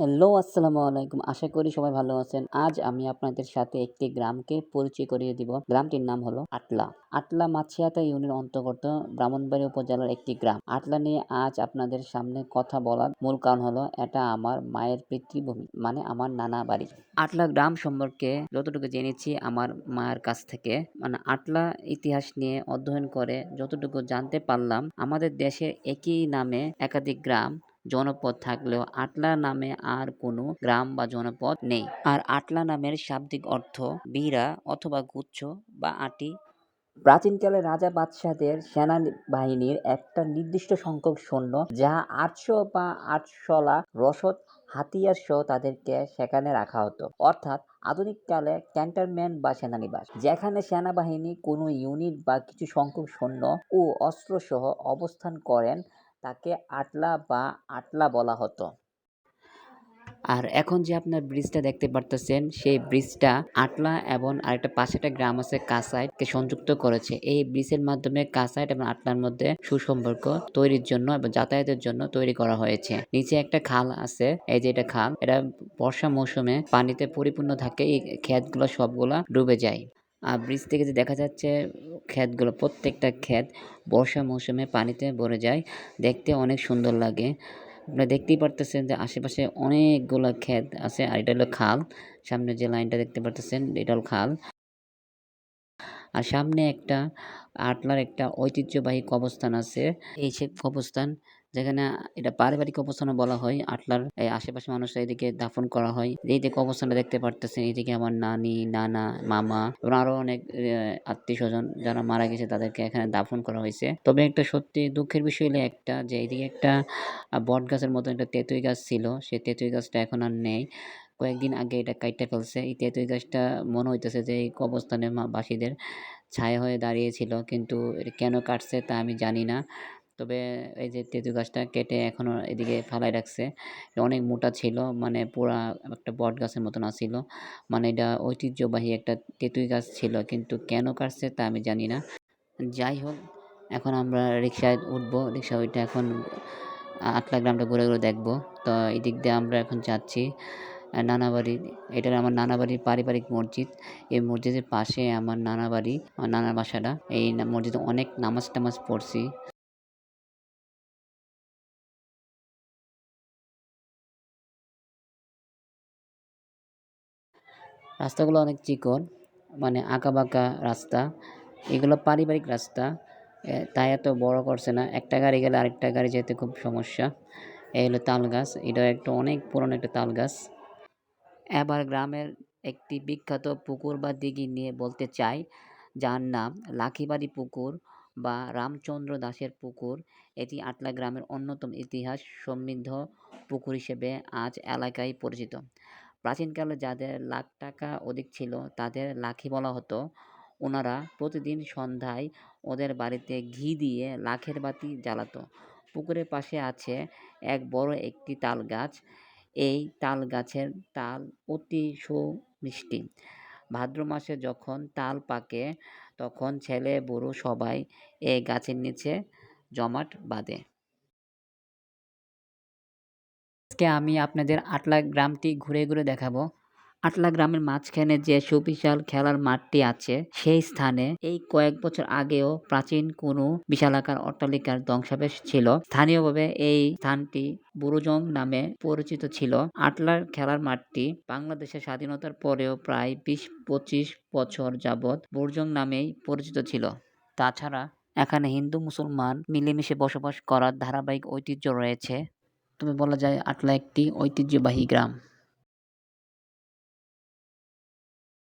Hello, আসসালামু আলাইকুম। আশা করি সবাই ভালো আছেন। আজ আমি আপনাদের সাথে একটি গ্রামকে পরিচয় করিয়ে দিব। গ্রামটির নাম হলো আটলা। আটলা মাছিয়াতা ইউনিয়ন অন্তর্গত ব্রাহ্মণবাড়ি উপজেলার একটি গ্রাম। আটলা নিয়ে আজ আপনাদের সামনে কথা বলার মূল কারণ হলো, এটা আমার মায়ের পিতৃভূমি মানে আমার নানা বাড়ি। আটলা গ্রাম সম্পর্কে যতটুকু জেনেছি আমার মায়ের কাছ থেকে মানে আটলা ইতিহাস নিয়ে অধ্যয়ন করে যতটুকু জানতে পারলাম, আমাদের দেশে একই নামে একাধিক গ্রাম জনপদ থাকলেও আটলা নামে আর কোনো গ্রাম বা জনপদ নেই। আর আটলা নামের শাব্দিক অর্থ বীরা অথবা গুচ্ছ বা আটি। প্রাচীনকালে রাজা বাদশাহদের সেনাবাহিনীর একটা নির্দিষ্ট সংখ্যক সৈন্য, যা আটশো বা আটশলা রসদ হাতিয়ার সহ তাদেরকে সেখানে রাখা হতো। অর্থাৎ আধুনিককালে ক্যান্টনমেন্ট বা সেনানিবাস, যেখানে সেনাবাহিনী কোনো ইউনিট বা কিছু সংখ্যক সৈন্য ও অস্ত্র সহ অবস্থান করেন তাকে আটলা বা আটলা বলা হতো। আর এখন যে আপনার ব্রিজটা দেখতে পারতেছেন, সেই ব্রিজটা আটলা এবং আরেকটা পাশে একটা গ্রাম আছে কাসাইটকে সংযুক্ত করেছে। এই ব্রিজের মাধ্যমে কাসাইট এবং আটলার মধ্যে সুসম্পর্ক তৈরির জন্য এবং যাতায়াতের জন্য তৈরি করা হয়েছে। নিচে একটা খাল আছে, এই যে এটা খাল, এটা বর্ষা মৌসুমে পানিতে পরিপূর্ণ থাকে, এই ক্ষেতগুলো সবগুলা ডুবে যায়। আর ব্রিজ থেকে যে দেখা যাচ্ছে, ক্ষেতগুলো, প্রত্যেকটা ক্ষেত বর্ষা মৌসুমে পানিতে ভরে যায়। দেখতে অনেক সুন্দর লাগে। আপনারা দেখতেই পারতেছেন যে আশেপাশে অনেকগুলো ক্ষেত আছে, আর এটা হলো খাল। সামনে যে লাইনটা দেখতে পারতেছেন, এটা হলো খাল। আর সামনে একটা আটলার একটা ঐতিহ্যবাহী কবরস্থান আছে। এই সে কবরস্থান যেখানে এটা পারিবারিক কবরস্থানও বলা হয়, আটলার এই আশেপাশে মানুষরা এদিকে দাফন করা হয়। এই যে কবরস্থানটা দেখতে পারতেছেন, এদিকে আমার নানি, নানা, মামা এবং আরও অনেক আত্মীয় স্বজন যারা মারা গেছে, তাদেরকে এখানে দাফন করা হয়েছে। তবে একটা সত্যি দুঃখের বিষয় হলো একটা যে এইদিকে একটা বট গাছের মতো একটা তেঁতুই গাছ ছিল। সেই তেঁতুই গাছটা এখন আর নেই। কয়েকদিন আগে এটা কাইটটা ফেলছে। এই তেঁতুই গাছটা মনে হইতেছে যে, এই কবরস্থানের মা বাসীদের ছায়া হয়ে দাঁড়িয়েছিল। কিন্তু এটা কেন কাটছে তা আমি জানি না। তবে এই যে তেঁতুল গাছটা কেটে এখনও এদিকে ফালাই রাখছে। অনেক মোটা ছিল মানে পুরা একটা বট গাছের মতন আসছিল মানে এটা ঐতিহ্যবাহী একটা তেঁতুই গাছ ছিল, কিন্তু কেন কাটছে তা আমি জানি না। যাই হোক, এখন আমরা রিক্সায় উঠবো। রিক্সা ওইটা এখন আটলা গ্রামটা ঘুরে ঘুরে দেখব। তো এই দিক দিয়ে আমরা এখন যাচ্ছি নানা বাড়ি এটা আমার নানা বাড়ির পারিবারিক মসজিদ। এই মসজিদের পাশে আমার নানা বাড়ি আমার নানার বাসাটা। এই মসজিদে অনেক নামাজ টামাজ পড়ছি। রাস্তাগুলো অনেক চিকন মানে আঁকা বাঁকা রাস্তা, এগুলো পারিবারিক রাস্তা তাই এত বড় করছে না। একটা গাড়ি গেলে আরেকটা গাড়ি যেতে খুব সমস্যা। এই হলো তাল গাছ, এটা একটা অনেক পুরনো একটা তাল গাছ। এবার গ্রামের একটি বিখ্যাত পুকুর বা দিঘি নিয়ে বলতে চাই, যার নাম লাখিবাড়ি পুকুর বা রামচন্দ্র দাসের পুকুর। এটি আটলা গ্রামের অন্যতম ইতিহাস সমৃদ্ধ পুকুর হিসেবে আজ এলাকায় পরিচিত। প্রাচীনকালে যাদের লাখ টাকা অধিক ছিল, তাদের লাখি বলা হতো। ওনারা প্রতিদিন সন্ধ্যায় ওদের বাড়িতে ঘি দিয়ে লাখের বাতি জ্বালাতো। পুকুরের পাশে আছে এক বড় একটি তাল গাছ। এই তাল গাছের তাল অতি সুমিষ্টি। ভাদ্র মাসে যখন তাল পাকে, তখন ছেলে, বুড়ো সবাই এই গাছের নিচে জমাট বাঁধে। আজকে আমি আপনাদের আটলা গ্রামটি ঘুরে ঘুরে দেখাবো। আটলা গ্রামের মাঝখানে যে সুবিশাল খেলার মাঠটি আছে, সেই স্থানে এই কয়েক বছর আগেও প্রাচীন কোনো বিশালাকার অট্টালিকার ধ্বংসাবেশ ছিল। স্থানীয়ভাবে এই স্থানটি বুরুজং নামে পরিচিত ছিল। আটলার খেলার মাঠটি বাংলাদেশের স্বাধীনতার পরেও প্রায় বিশ পঁচিশ বছর যাবৎ বুরজং নামেই পরিচিত ছিল। তাছাড়া এখানে হিন্দু মুসলমান মিলেমিশে বসবাস করার ধারাবাহিক ঐতিহ্য রয়েছে। তবে বলা যায় আটলা একটি ঐতিহ্যবাহী গ্রাম।